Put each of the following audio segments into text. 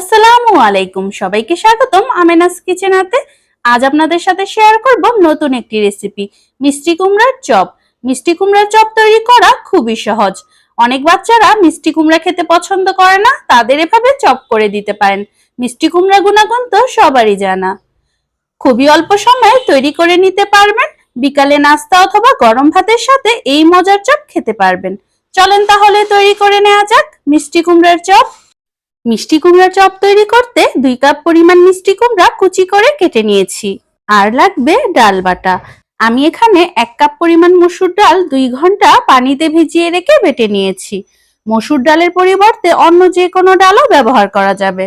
আসসালামু আলাইকুম। সবাইকে স্বাগতম আমেনাস কিচেনাতে আজ আপনাদের সাথে শেয়ার করব নতুন একটি রেসিপি মিষ্টি কুমড়ার চপ। মিষ্টি কুমড়ার চপ তৈরি করা খুবই সহজ। অনেক বাচ্চারা মিষ্টি কুমড়া খেতে পছন্দ করে না, তাদের এভাবে চপ করে দিতে পারেন। মিষ্টি কুমড়া গুণাগুণ তো সবারই জানা। খুবই অল্প সময়ে তৈরি করে নিতে পারবেন। বিকালে নাস্তা অথবা গরম ভাতের সাথে এই মজার চপ খেতে পারবেন। চলেন তাহলে তৈরি করে নেওয়া যাক মিষ্টি কুমড়ার চপ। মিষ্টি কুমড়া চপ তৈরি করতে দুই কাপ পরিমাণ মিষ্টি কুমড়া কুচি করে কেটে নিয়েছি। আর লাগবে ডাল বাটা। আমি এখানে এক কাপ পরিমাণ মসুর ডাল দুই ঘণ্টা পানিতে ভিজিয়ে রেখে বেটে নিয়েছি। মসুর ডালের পরিবর্তে অন্য যে কোনো ডালও ব্যবহার করা যাবে।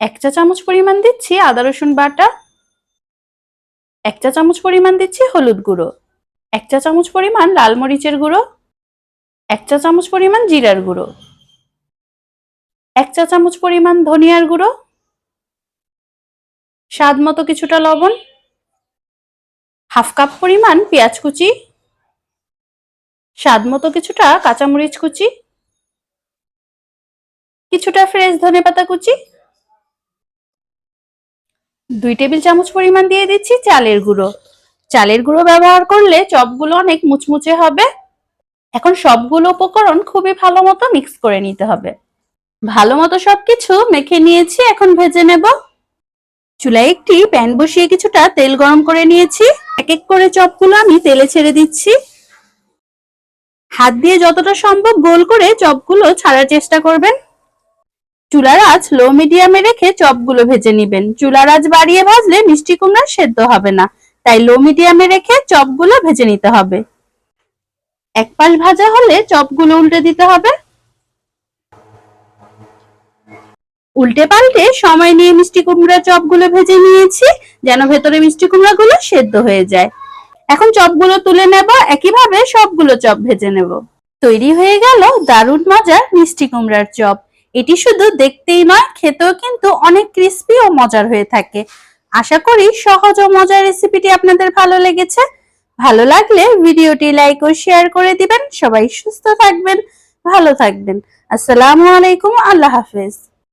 এক চা চামচ পরিমাণ দিচ্ছি আদা রসুন বাটা। এক চা চামচ পরিমাণ দিচ্ছি হলুদ গুঁড়ো। এক চা চামচ পরিমাণ লাল মরিচের গুঁড়ো, এক চা চামচ পরিমাণ জিরার গুঁড়ো, এক চা চামচ পরিমাণ ধনিয়ার গুঁড়ো, স্বাদ মতো কিছুটা লবণ, হাফ কাপ পরিমাণ পেঁয়াজ কুচি, স্বাদ মতো কিছুটা কাঁচামরিচ কুচি, কিছুটা ফ্রেশ ধনে পাতা কুচি, দুই টেবিল চামচ পরিমাণ দিয়ে দিচ্ছি চালের গুঁড়ো। চালের গুঁড়ো ব্যবহার করলে চপগুলো অনেক মুচমুচে হবে। এখন সবগুলো উপকরণ খুবই ভালো মতো মিক্স করে নিতে হবে। ভালো মতো সবকিছু মেখে নিয়েছি, এখন ভেজে নেব। চুলায় একটি প্যান বসিয়ে কিছুটা তেল গরম করে নিয়েছি। এক এক করে চপগুলো আমি তেলে ছেড়ে দিচ্ছি। হাত দিয়ে যতটা সম্ভব গোল করে চপগুলো ছাড়ার চেষ্টা করবেন। চুলার আঁচ লো মিডিয়ামে রেখে চপগুলো ভেজে নিবেন। চুলার আঁচ বাড়িয়ে ভাজলে মিষ্টি কুমড়া সেদ্ধ হবে না। তাই লো মিডিয়ামে রেখে চপগুলো ভেজে নিতে হবে। এক পাশ ভাজা হলে চপগুলো উল্টে দিতে হবে। উল্টে পাল্টে সময় নিয়ে মিষ্টি কুমড়া চপগুলো ভেজে নিয়েছি, যেন ভেতরে মিষ্টি কুমড়াগুলো সেদ্ধ হয়ে যায়। এখন চপগুলো তুলে নেব, একইভাবে সবগুলো চপ ভেজে নেব। তৈরি হয়ে গেল দারুণ মজার মিষ্টি কুমড়ার চপ। এটি শুধু দেখতেই নয়, খেতেও কিন্তু অনেক ক্রিস্পি ও মজার হয়ে থাকে। আশা করি সহজ ও মজার রেসিপিটি আপনাদের ভালো লেগেছে। ভালো লাগলে ভিডিওটি লাইক ও শেয়ার করে দিবেন। সবাই সুস্থ থাকবেন, ভালো থাকবেন। আসসালামু আলাইকুম, আল্লাহ হাফেজ।